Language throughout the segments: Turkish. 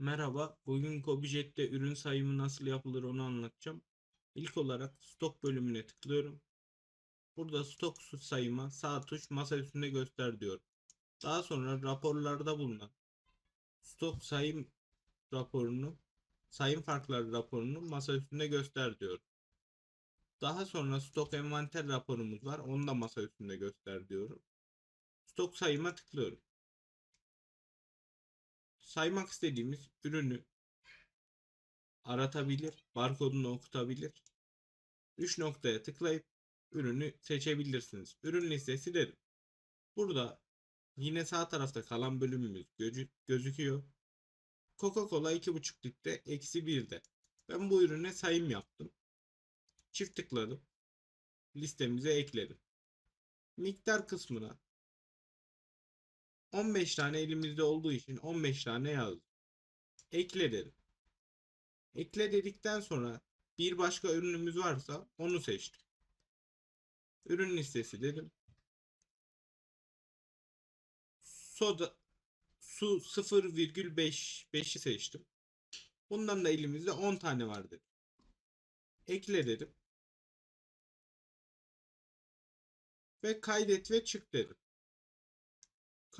Merhaba, bugün Cobijet'te ürün sayımı nasıl yapılır onu anlatacağım. İlk olarak stok bölümüne tıklıyorum. Burada stok sayıma sağ tuş masa üstünde göster diyor. Daha sonra raporlarda bulunan stok sayım raporunu, sayım farkları raporunu masa üstünde göster diyor. Daha sonra stok envanter raporumuz var. Onu da masa üstünde göster diyorum. Stok sayıma tıklıyorum. Saymak istediğimiz ürünü aratabilir, barkodunu okutabilir. 3 noktaya tıklayıp ürünü seçebilirsiniz. Ürün listesi dedim. Burada yine sağ tarafta kalan bölümümüz gözü- gözüküyor. Coca-Cola 2,5 litre eksi 1'de. Ben bu ürüne sayım yaptım. Çift tıkladım. Listemize ekledim. Miktar kısmına 15 tane elimizde olduğu için 15 tane yazdım. Ekle dedim. Ekle dedikten sonra bir başka ürünümüz varsa onu seçtim. Ürün listesi dedim. Soda su 0,5 5'i seçtim. Bundan da elimizde 10 tane var dedim. Ekle dedim. Ve kaydet ve çık dedim.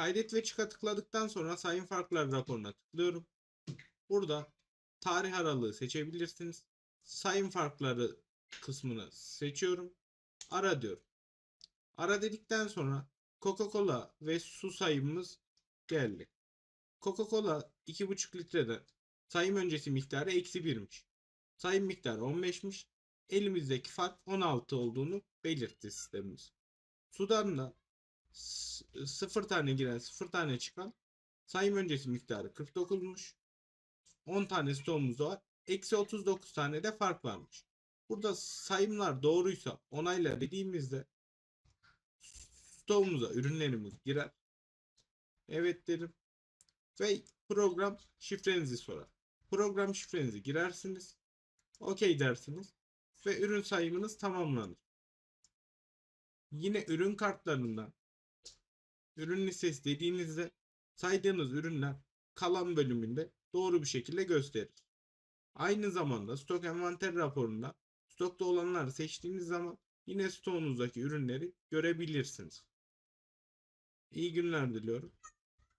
Kaydet ve çıka tıkladıktan sonra sayım farklar raporuna tıklıyorum. Burada tarih aralığı seçebilirsiniz. Sayım farkları kısmını seçiyorum. Ara diyorum. Ara dedikten sonra Coca-Cola ve su sayımımız geldi. Coca-Cola 2,5 litreden sayım öncesi miktarı eksi 1'miş. Sayım miktarı 15'miş. Elimizdeki fark 16 olduğunu belirtti sistemimiz. Sudan da 0 tane giren 0 tane çıkan sayım öncesi miktarı 49'muş. 10 tane stoğumuz var. Eksi 39 tane de fark varmış. Burada sayımlar doğruysa onayla dediğimizde stoğumuza ürünlerimiz girer. Evet derim. Ve program şifrenizi sorar. Program şifrenizi girersiniz. OK dersiniz. Ve ürün sayımınız tamamlanır. Yine ürün kartlarından ürün listesi dediğinizde saydığınız ürünler kalan bölümünde doğru bir şekilde gösterir. Aynı zamanda stok envanter raporunda stokta olanları seçtiğiniz zaman yine stoğunuzdaki ürünleri görebilirsiniz. İyi günler diliyorum.